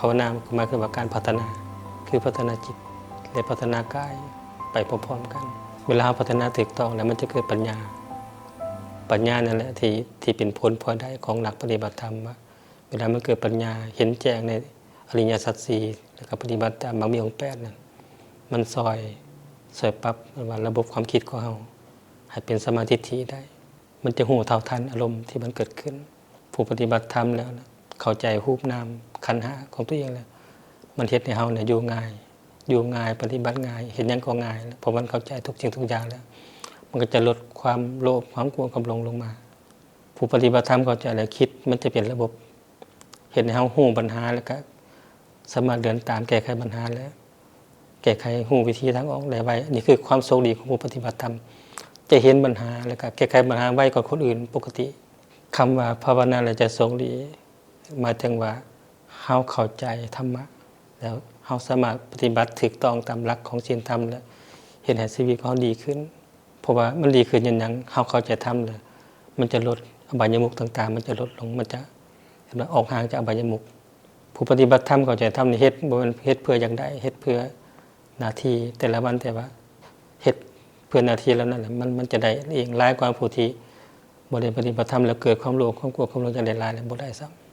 ภาวนาหมายคือว่าการพัฒนา คือพัฒนาจิตและพัฒนากายไปพร้อมๆกัน เวลาพัฒนาถูกต้องแล้วมันจะเกิดปัญญา ปัญญานั่นแหละที่ที่เป็นผลพอได้ของนักปฏิบัติธรรมว่าเวลามันเกิดปัญญาเห็นแจ้งในอริยสัจสี่แล้วก็ปฏิบัติตามบางมีองแปดนั่นมันซอยซอยปรับว่าระบบความคิดของเราให้เป็นสมาธิฐิได้ มันจะหูเท่าทันอารมณ์ที่มันเกิดขึ้น ผู้ปฏิบัติธรรมแล้วนะ เข้าใจรูปนามขันห้าของตัวเองแล้วมันเฮ็ดให้เฮาเนี่ยอยู่ง่าย อยู่ง่ายปฏิบัติง่าย เห็นยังก็ง่ายเพราะมันเข้าใจทุกสิ่งทุกอย่างแล้ว มันก็จะลดความโลภความกลัวความหลงลงมา ผู้ปฏิบัติธรรมเข้าใจแล้วคิด มันจะเป็นระบบ เห็นให้เฮาหูปัญหาแล้วก็สามารถเดินตามแก้ไขปัญหาแล้ว แก้ไขหูวิธีทางออกได้ไวนนี้คือความโชคดีของผู้ปฏิบัติธรรมจะเห็นปัญหาแล้วก็แก้ไขปัญหาไว้กว่าคนอื่นปกติคำว่าภาวนาแล้วจะโชคดี มาถึงว่าเฮาเข้าใจธรรมะ แล้วเฮาสามารถปฏิบัติถูกต้องตามหลักของศีลธรรมแล้วเห็นให้ชีวิตของเขาดีขึ้น เพราะว่ามันดีขึ้นอยังยังเฮาเข้าใจธรรมเลยมันจะลดอบายมุขต่าง ๆ มันจะลดลงมันจะเห็นไหมออกห่างจากอบายมุขผู้ปฏิบัติธรรมเข้าใจธรรมนี่เฮ็ดบ่ม่นเฮ็ดเพื่ออย่างใดเฮ็ดเพื่อหน้าที่แต่ละวันแต่ว่าเฮ็ดเพื่อหน้าที่แล้วนั่นแหละมันมันจะได้เองหลายกว่าผู้ที่บ่ได้ปฏิบัติธรรมแล้วเกิดความโลภความกลัวความหลงจะได้หลายแล้วบ่ได้ซ้ำ